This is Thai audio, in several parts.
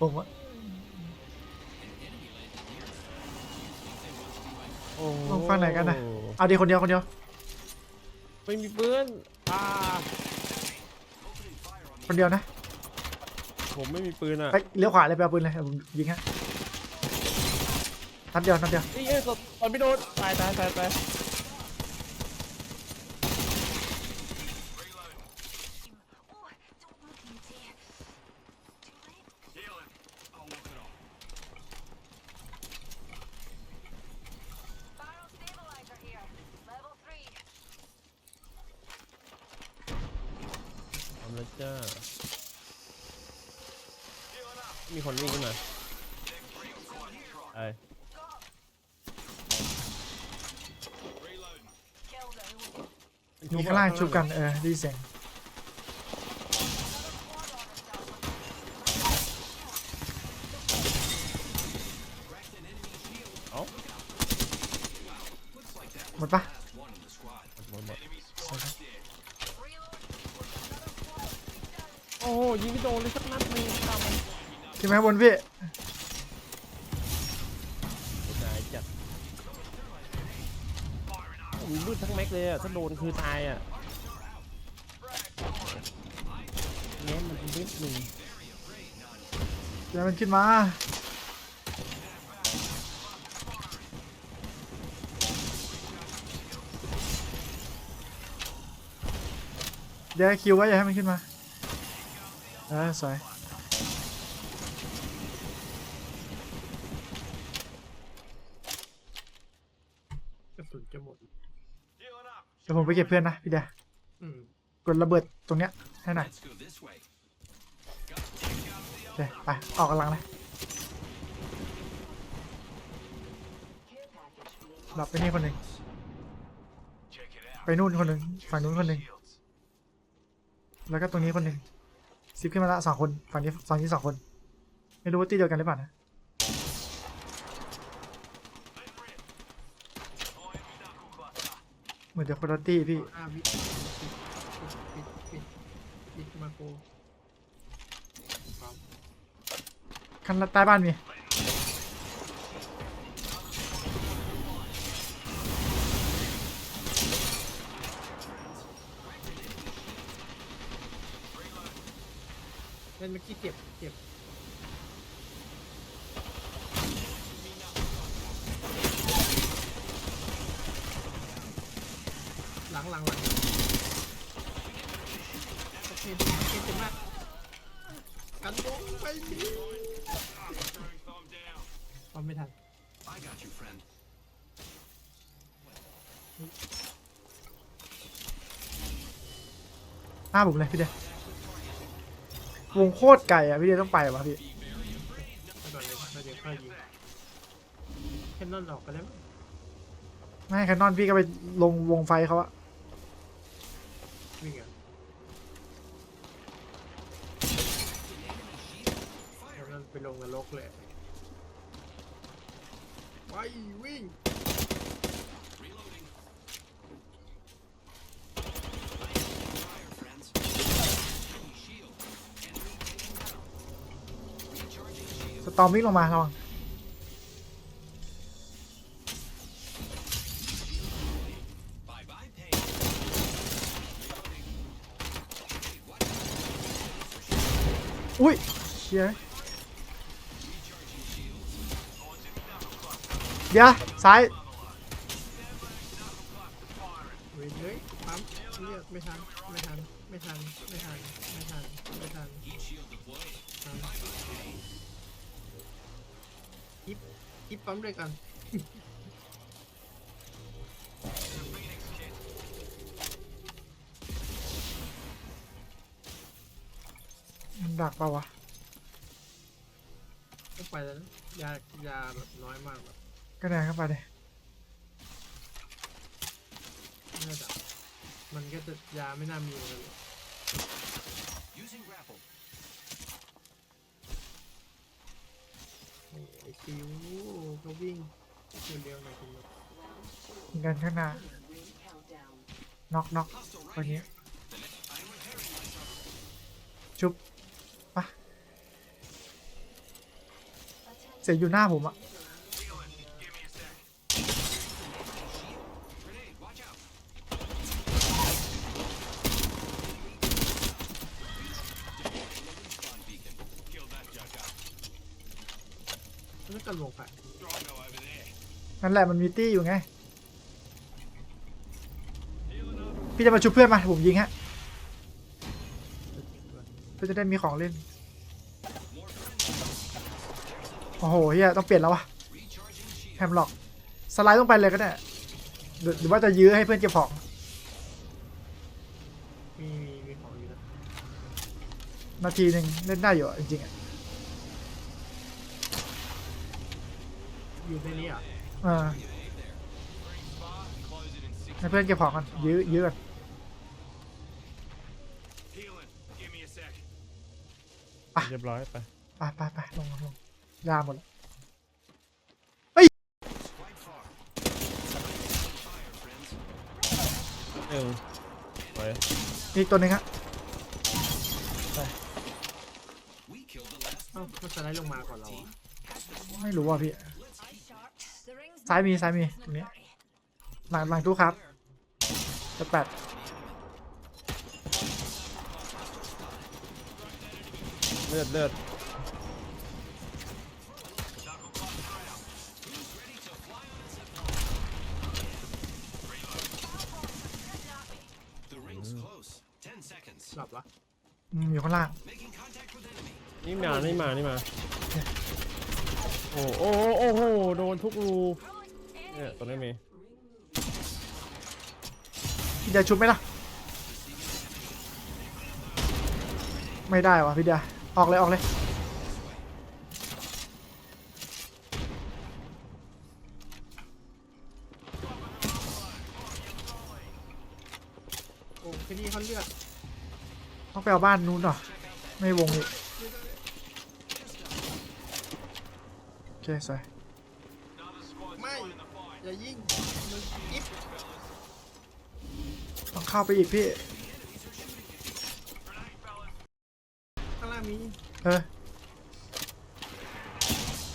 ผมว่าโอ้ลงฝั่งไหนกันนะ เอาดีคนเดียวคนเดียว ไม่มีปืนอ่าคนเดียวนะผมไม่มีปืนอะไปเลี้ยวขวาเลยไปเอาปืนเลยเดี๋ยวผมยิงฮะนัดเดียวนัดเดียว นี่เอ้ยตอนไม่โดนตายตายตายตาย แล้วจ้า มีคนวิ่งขึ้นมาไอ้มีข้างล่างชุบกันเออไดีเสียง เอ้า หมดปะ หมดหมดหมดโอ้โหยิงไม่โดนเลยสักนัดหนึงตามมัน ขึ้นไหมาข้างบนพี่นายจัดมีมืดทั้งแม็กเลยอะถ้าโดนคือตายอะแง้มมันนิดหนึ่งเดี๋ยวมันขึ้นมาเดี๋ยวคิวไว้อย่าให้มันขึ้นมาเออสวย กระสุนจะหมด เดี๋ยวผมไปเก็บเพื่อนนะพี่เดียอืมกดระเบิดตรงเนี้ยให้หน่อยโอเคไปออกกำลังเลยหลับไปนี่คนหนึ่งไปนู่นคนหนึ่งฝั่งนู้นคนหนึ่งแล้วก็ตรงนี้คนหนึ่งซิปขึ้นมาละสองคนฝั่งนี้ฝั่งนี้สองคน ไม่รู้ว่าที่เดียวกันหรือเปล่านะเห มือนจะคนละตี้พี่ห้าวิปิดปิดปิดปิดมาโกครับขั้นใต้บ้านมีเล่นเมื่อกี้เจ็บเจ็บ หลังหลังโอเคโอเคเจ็บมากกันวงไปดีทำไม่ทันหน้าบุกเลยพี่เดียวงโคตรไกลอะพี่เดียต้องไปวะพี่ไปก่อนเลยแล้วเดี๋ยวค่อยยิงแค่นอนออกกันแล้วไม่แคนนอนพี่ก็ไปลงวงไฟเขาอะ วิ่งอะแล้วนั่นไปลงนรกเลยไปวิ่งสตอมวิ่งลงมาระวัง อุ้ยเชี่ยเดี๋ยวซ้ายเว้ยเฮ้ยปั๊มเรียกไม่ทัน ไม่ทัน ไม่ทัน ไม่ทัน ไม่ทัน ไม่ทันทันอิฟอิฟปั๊มด้วยกัน มันดักเปล่าวะก็ไปแล้วนะยายาแบบน้อยมากแบบก็แดงเข้าไปเลยน่าจะมันก็จะยาไม่น่ามีเลยโอ้ยคิวเขาวิ่งเร็วๆหน่อยคุณยิงกันข้างหน้า น็อกน็อกคนนี้ชุบ เสียงอยู่หน้าผมอะแล้วก็ลงไปนั่นแหละมันมีตี้อยู่ไง พี่จะมาชุบเพื่อนมาผมยิงฮะเพื่อจะได้มีของเล่น โอ้โหเฮียต้องเปลี่ยนแล้ววะแฮมล็อก สไลด์ลงไปเลยก็ได้หรือหรือว่าจะยื้อให้เพื่อนเก็บของมีมีมีของอยู่นะนาทีหนึ่งเล่นได้อยู่อะจริงๆอะอยู่ในนี้เหรอะเออให้เพื่อนเก็บของกันยื้อยื้อกันเรียบร้อยไป ไปไปไปลงลงลง ยาหมดแล้วหนึ่งไปอีกตัวหนึ่งฮะเอ้ามันสไลด์ลงมาก่อนเราอะไม่รู้ว่ะพี่ ซ้ายมีซ้ายมีตรงนี้ หลังหลังตู้ครับจะแปดเลือดเลือด อืมอยู่ข้างล่างนี่มา นี่มา นี่มา โอ้โอ้โอ้โห โดนทุกรู เนี่ยตัวนี้มีพี่เดียชุบไหมล่ะ ไม่ได้วะพี่เดียออกเลยออกเลยโอ้แค่นี้เขาเลือด ต้องไปเอาบ้านนู้นเหรอ ไม่วงอีกโอเคสวยไม่อย่ายิงมันอิฟต้องเข้าไปอีกพี่ข้างล่างมีเออ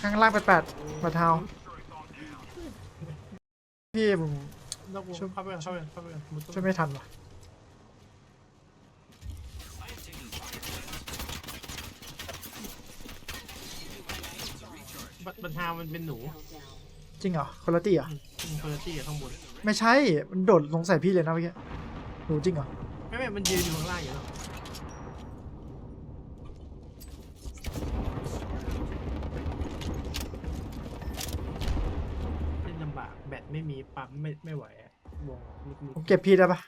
ข้างล่างไปแปดมาเท้าพี่ผม นอกวงเข้าไปก่อนเข้าไปก่อนเข้าไปก่อนมุดต้นช่วยไม่ทันว่ะ บัตบันทามันเป็นหนูจริงเหรอคุณตี้เหรอมันคุณตี้กับข้างบนไม่ใช่ มันโดดลงใส่พี่เลยนะเมื่อกี้หนูจริงเหรอ ไม่ไม่มันยืนอยู่ข้างล่างอยู่แล้วเล่นลำบากแบตไม่มีปั๊มไม่ไม่ไหวอะวงลุกผมเก็บพี่ได้ปะ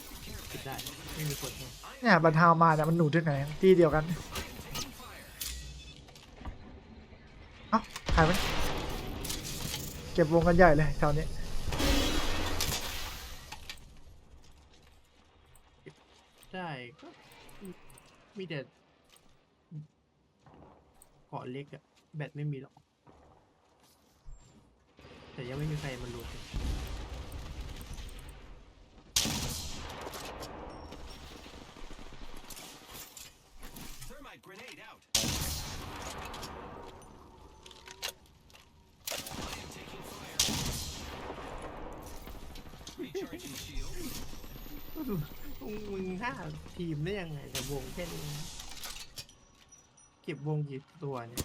ๆปิดได้ ไม่มีคนให้เนี่ยบรรเทามาเนี่ยมันหนูที่ไหนที่เดียวกัน หายไหมเก็บวงกันใหญ่เลยแถวนี้ได้ก็มีแต่เกาะเล็กอะแบตไม่มีหรอก แต่ยังไม่มีใครมารูด มึงห้าทีมได้ยังไงกับวงแค่นี้เก็บวงกี่ตัวเนี่ย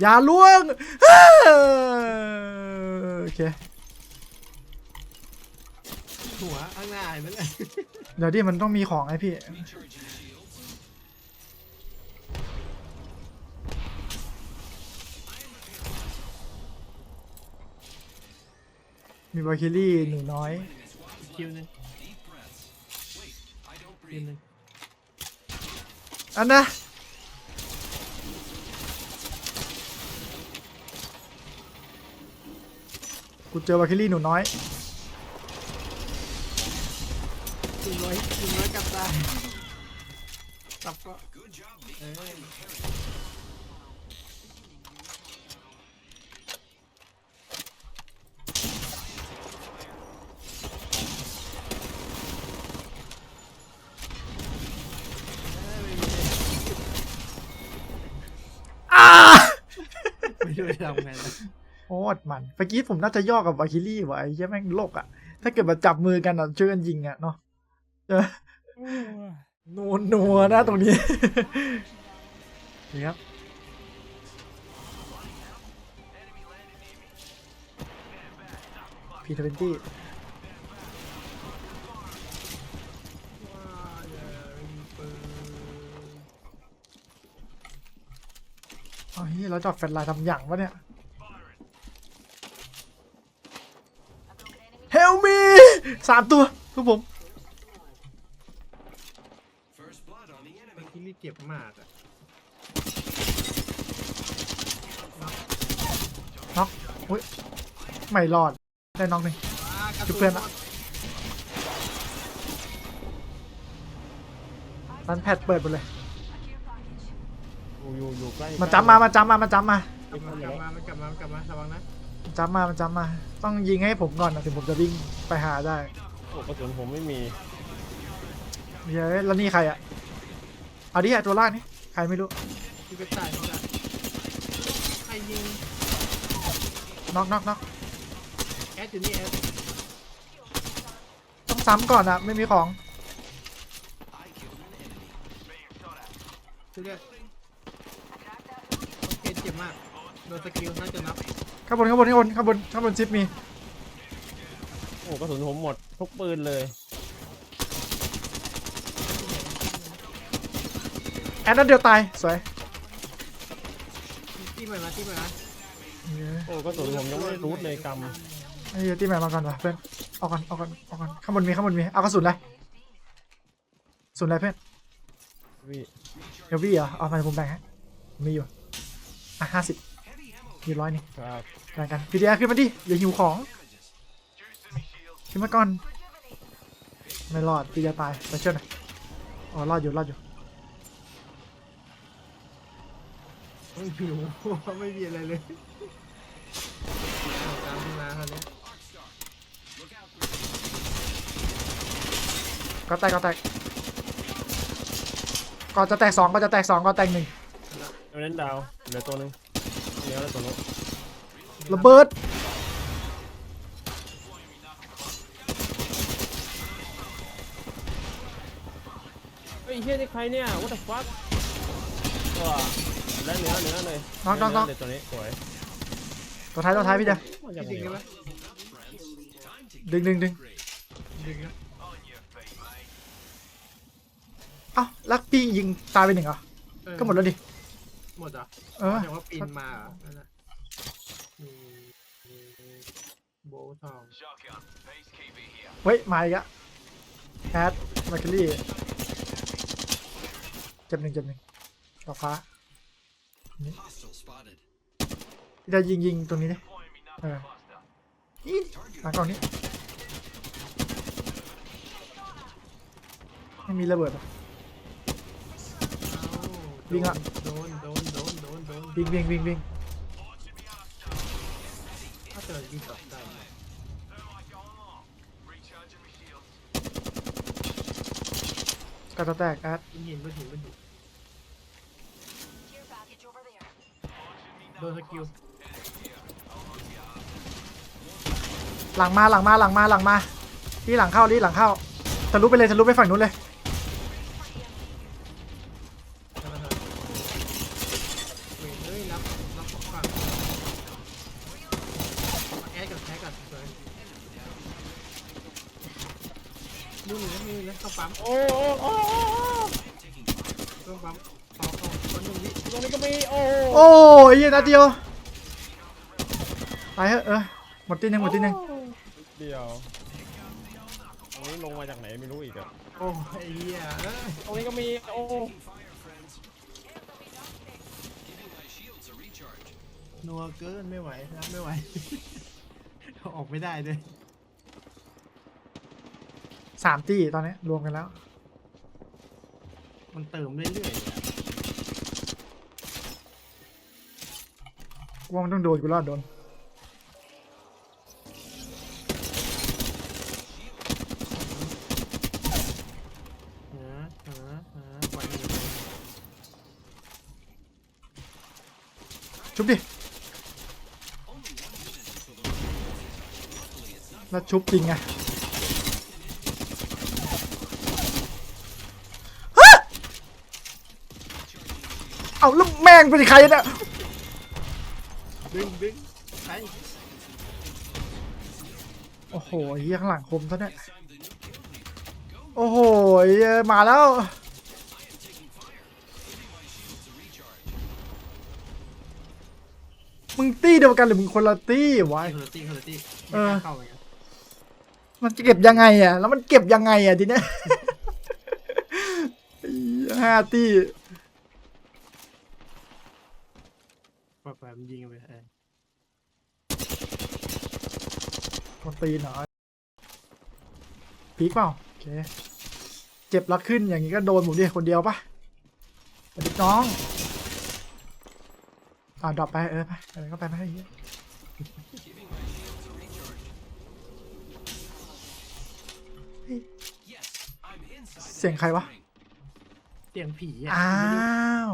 อย่าล่วง โอเค หัว ข้างหน้าเห็นไหมล่ะเดี๋ยวดิมันต้องมีของไอพี่ มีบาคิลี่หนูน้อยคิวหนึงคิวหนึงอันนะกูเจอบาคิลี่หนูน้อย จุ่มน้อยจุ่มน้อยกับตาตับก็เอออ้าไม่รู้จะทำไงนโคตมันเมื่อกี้ผมน่าจะย่อกับวาคิลี่ไว้ใช่แม่งโลกอะถ้าเกิดมาจับมือกันอะช่วยกันยิงอะเนาะ เออนัวนัวนะตรงนี้นี่ครับพีทเวนตี้ว่าอาเฮ้ยเราจอดแฟลไลน์ทำอย่างวะเนี่ย Help me สามตัวทุกผม ไอ้ที่รีบเจ็บ มากอะน็อกอุ้ยไม่รอด ได้น็อกหนึ่งจุดเพื่อนละร้านแพทเปิดหมดเลย อยู่อยู่อยู่ใกล้มันจำมามันจำมามันจำมามันกลับมามันกลับมามันกลับมาระวังนะมันจำมา มันจำมา ต้องยิงให้ผมก่อนนะถึงผมจะวิ่งไปหาได้โอ้กระสุนผมไม่มีเฮ้ยแล้วนี่ใครอะ เอาดิอะตัวล่างนี่ใครไม่รู้ที่ไปตายนี่แหละใครยิงน็อกน็อกน็อกแอดอยู่นี่แอดต้องซ้ำก่อนอะไม่มีของคือเรียกโอเคเจ็บมากโดนสกิลน่าจะนับข้างบนข้างบนข้างบนข้างบนข้างบนชิปมีโอ้กระสุนผมหมดทุกปืนเลย แอดนัดเดียวตายสวยที่ใหม่มาที่ใหม่มาเย้โอ้กระสุนผมยังไม่ได้รูดเลยกไอ้เหี้ยตีแมนมาก่อนวะเพื่อนเอาก่อนเอาก่อนเอาก่อนข้างบนมีข้างบนมีเอากระสุนเลยกระสุนอะไรเพื่อนำพี่เอลวี่เหรอเอามาผมแบ่งให้มีอยู่อะห้าสิบมีร้อยนี่ครับแบ่งกันพีดีอาขึ้นมาดิอย่าหิวของขึ้นมาก่อนไม่รอดพี่จะตายไปช่วยหน่อยอ๋อรอดอยู่รอดอยู่ ไม่มีไม่มีอะไรเลยตามที่มาคราวนี้ก็แตกก็แตกก็จะแตกสองก็จะแตกสองก็แตกหนึ่งเอาเน้นดาวเหลือตัวหนึงเหลือแล้วตัวนู้นระเบิดเฮ้ยเฮียนี่ใครเนี่ย what the fuck ว้า ได้เนื้อเนื้อเลยน็อกน็อกน็อก เดี๋ยวตัวนี้สวยตัวท้ายตัวท้ายพี่เจ้าว่าจะที่ดึงได้ไหมดึงดึงดึงดึงนะเอ้าแล้วพี่ยิงตายไปหนึ่งเหรอ เออก็หมดแล้วดิ หมดเหรอเออแต่ว่าปีนมาเหรอนั่นน่ะมีมีโบว์ทองเฮ้ย มาอีกอะแอดมาร์คิลี่เจ็บหนึ่งเจ็บหนึ่งดอกฟ้านี่พี่ จะยิงยิงตรงนี้ดิเออนี่หลังกล่องนี้ไม่มีระเบิดหรอวิ่งละโดนโดนโดนโดนโดนวิ่งวิ่งวิ่งวิ่งถ้าเจอยิงตอบได้กระตะแตกแอดยิงหินบนหินบนหิน โดนสกิลหลังมาหลังมาหลังมาหลังมาที่หลังเข้าที่หลังเข้าทะลุไปเลยทะลุไปฝั่งนู้นเลยนะครับเว้ยเฮ้ยรับรับฝั่งแอดกับแอดกับสวยนู่นนี่นี่นะเข้าปั๊มโอ้โอ้โอ้โอ้โอ้เข้าปั๊ม ตรงนี้ก็มีโอ้โอ้ยเหี้ยนัดเดียวตายเหอะเออหมดที่หนึ่งหมดที่หนึ่งเดียวตรงนี้ลงมาจากไหนไม่รู้อีกอะโอ้ไอ้เหี้ยเอ้ยตรงนี้ก็มีโอ้นัวเกินไม่ไหวรับไม่ไหว ออกไม่ได้เลยสามตี้ตอนนี้รวมกันแล้ว มันเติมเรื่อยๆ ว่ามันต้องโดนกูรอดโดนชุบดิน่าชุบจริงไงเอาลูกแมงเป็นใครเนี่ย ดึงดึงไปโอ้โหเฮียข้างหลังคมซะเนี่ยโอ้โหเหี้ยมาแล้วมึงตี้เดียวกันหรือมึงคนละตี้วะคนละตี้คนละตี้เออเข้าไปกันมันจะเก็บยังไงอะ แล้วมันเก็บยังไงอะทีเนี้ยไอ้เหี้ยห้าตี้ ปล่อยปล่อย มันยิงไปเออคนตีนเหรอพีกเปล่าโอเค เจ็บรัดขึ้นอย่างนี้ก็โดนผมดิคนเดียวปะสวัสดีน้องอ่าดรอปไปเออไปอะไรก็ไปไม่ให้เหี้ยเฮ้ยเสียงใครวะเสียงผีอะอ้าว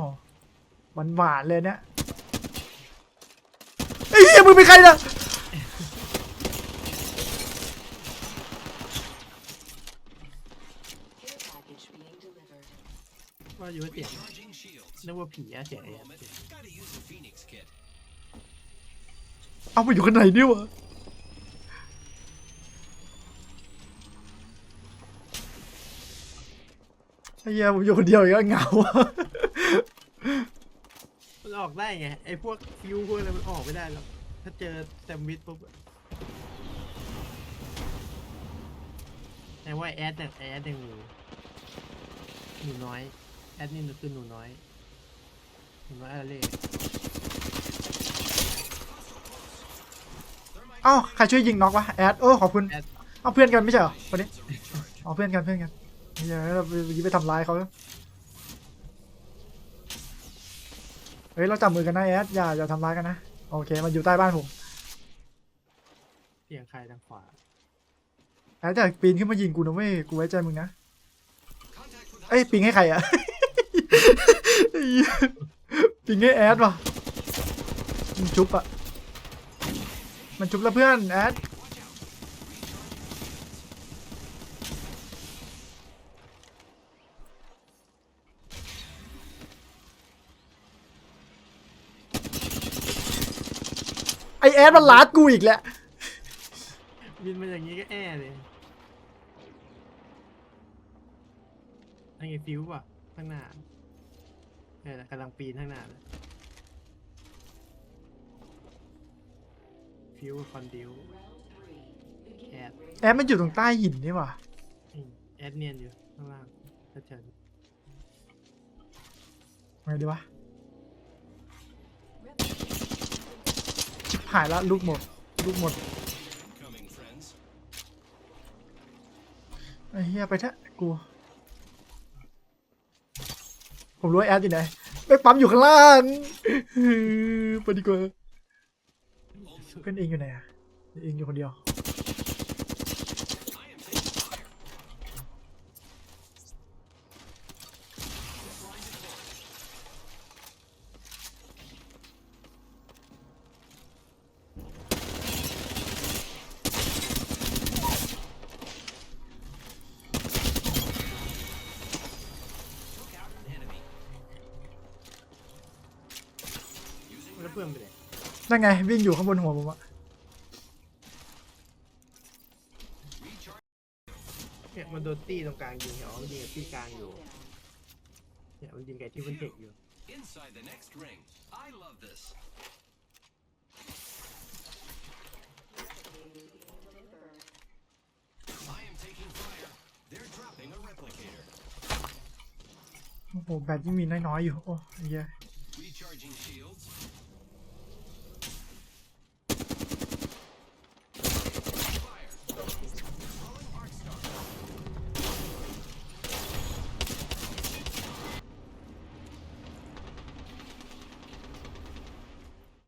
หวานหวานๆเลยเนี่ยไอ้เหี้ยมึ งเป็นใครเนี่ยว่าอยู่ว่าเสียงนึกว่าผีอะเสียงไอ้อะเอาไปอยู่ข้างในดิวะไอ้เหี้ยผมอยู่คนเดียวอีกแล้วเหงามันออกได้ไงไอ้พวกฟิวพวกอะไรมันออกไม่ได้หรอก ถ้าเจอแซมวิชปุ๊บอะแต่ว่าแอดเนี่ยแอดยังอยู่หนูน้อย แอดนี่คือหนูน้อย หนูน้อยอะไรเล่เอ้าใครช่วยยิงน็อกวะแอดโอ้ขอบคุณแอดเอาเพื่อนกันไม่ใช่เหรอวันนี้อ๋อเพื่อนกันเพื่อนกันอย่าเราไปไปทำร้ายเขาเฮ้ยเราจับมือกันนะแอดอย่าอย่าทำร้ายกันนะ โอเค มันอยู่ใต้บ้านผมเสียงใครทางขวาแอดจะปีนขึ้นมายิงกูนะเว้ย กูไว้ใจมึงนะ เอ้ยปิงให้ใครอะไอ้เหี้ยปิงให้แอดว่ะมันชุบอะมันชุบแล้วเพื่อนแอด แอดมันลาดกูอีกแล้ว บินมาอย่างนี้ก็แอ่เลยนั่นไงฟิวป่ะข้างหน้าเออกำลังปีนข้างหน้าเลยฟิวคอนดิวแอดแอดมันอยู่ตรงใต้หินนี่ว่ะอืมแอดเนียนอยู่ข้างล่างถ้าเชิญไงดีวะ ชิบ หายละลูกหมดลูกหมดไอ้เหี้ยไปเถอะกูผมรู้ว่าแอดอยู่ไหนไปปั๊มอยู่ข้างล่างไปดีกว่าเพื่อนเองอยู่ไหนอะเองอยู่คนเดียว แล้วเพื่อนไปเลย นั่นไง วิ่งอยู่ข้างบนหัวผมอะเนี่ยมันโดนตี้ตรงกลางยิงเหรอมันยิงกับตี้กลางอยู่เนี่ยมันยิงกับที่มันเทคอยู่ Inside the next ring. I love this. I am taking fire. They're dropping a replicator. โอ้โหแบตยังมีน้อยๆอยู่ โอ้ไอ้เหี้ย Recharging shields.